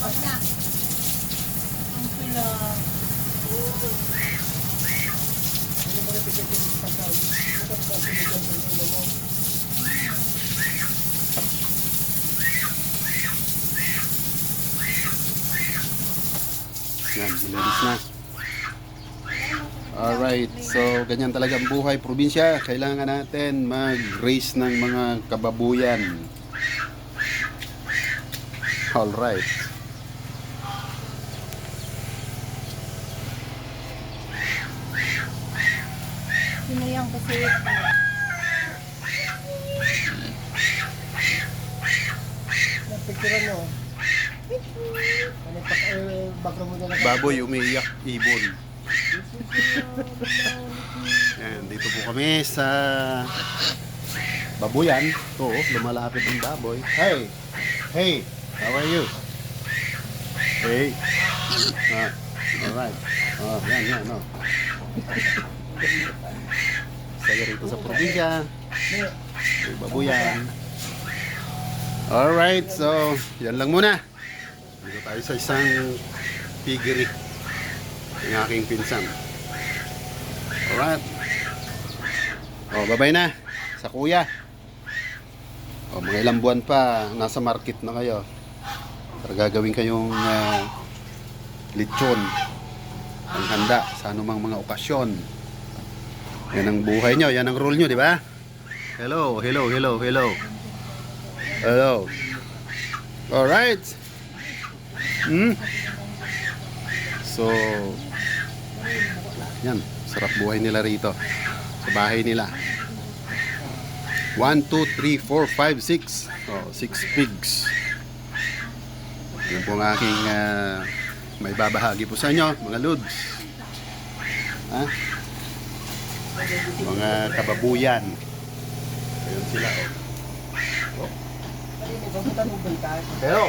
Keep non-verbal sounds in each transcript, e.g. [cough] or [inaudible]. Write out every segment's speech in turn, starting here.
Wag na. Ang pula. Hindi mo napitin yung pagkain. Bukas pa sinigang sa ulo mo. Yan, malinis na. Alright, so ganyan talaga ang buhay probinsya. Kailangan natin mag-raise ng mga kababuyan. Alright. Sinayang kasi. Napicturean mo. Ano pa eh, background mo na lang. Baboy umiiyak, ibon. Yan, dito po kami sa babuyan. Oo, lumalapit ang baboy. Hey! Hey! How are you? Hey! Ah, alright. Oh, yan, yan, oh. Saya rito sa probinsya. May babuyan. Alright, so, yan lang muna. Dito tayo sa isang piggery ng aking pinsan. Alright. O, babay na. Sa kuya. O, mga ilang buwan pa, nasa market na kayo. Para gagawin kayong ah, lechon. Ang handa sa anumang mga okasyon. Yan ang buhay nyo, yan ang rule nyo, di ba? Hello, hello, hello, hello. Hello. Alright. Hmm? So, yan. Sarap buhay nila rito. Sa bahay nila. 1, 2, 3, 4, 5, 6. Oh, 6 pigs. Yan po ang aking ah, may babahagi po sa inyo, mga lods. Ha? Mga kababuyan. Ayun sila. Oh. Balikan. Hello.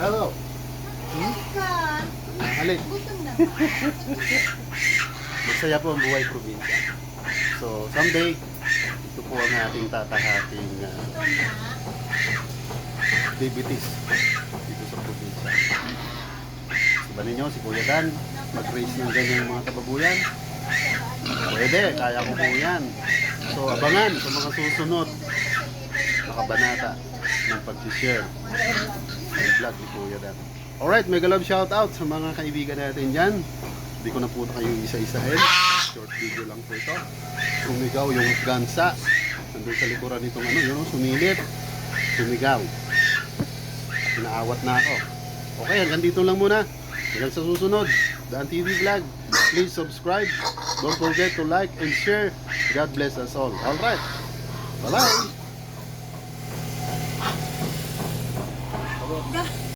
Hello. Ka. Alin. Gutom [laughs] na. Masaya po ang buhay probinsya. So, someday, ito po ang ating tatahating uh, activities dito sa probinsya. Diba ninyo, si Kuya Dan, mag-raise ng ganyan mga kababuyan? Pwede, kaya ko po yan. So, abangan sa mga susunod na kabanata ng pag-share ng vlog ni Kuya Dan. Alright, mega love shout out sa mga kaibigan natin dyan. Hindi ko na po na kayo isa-isahin. Short video lang po ito. Sumigaw yung gansa. Nandun sa likuran nitong ano, yun, sumilip. Sumigaw. Pinaawat na ako. Okay, hanggang dito lang muna. Hanggang sa susunod. Daan TV Vlog. Please subscribe. Don't forget to like and share. God bless us all. Alright. Bye-bye.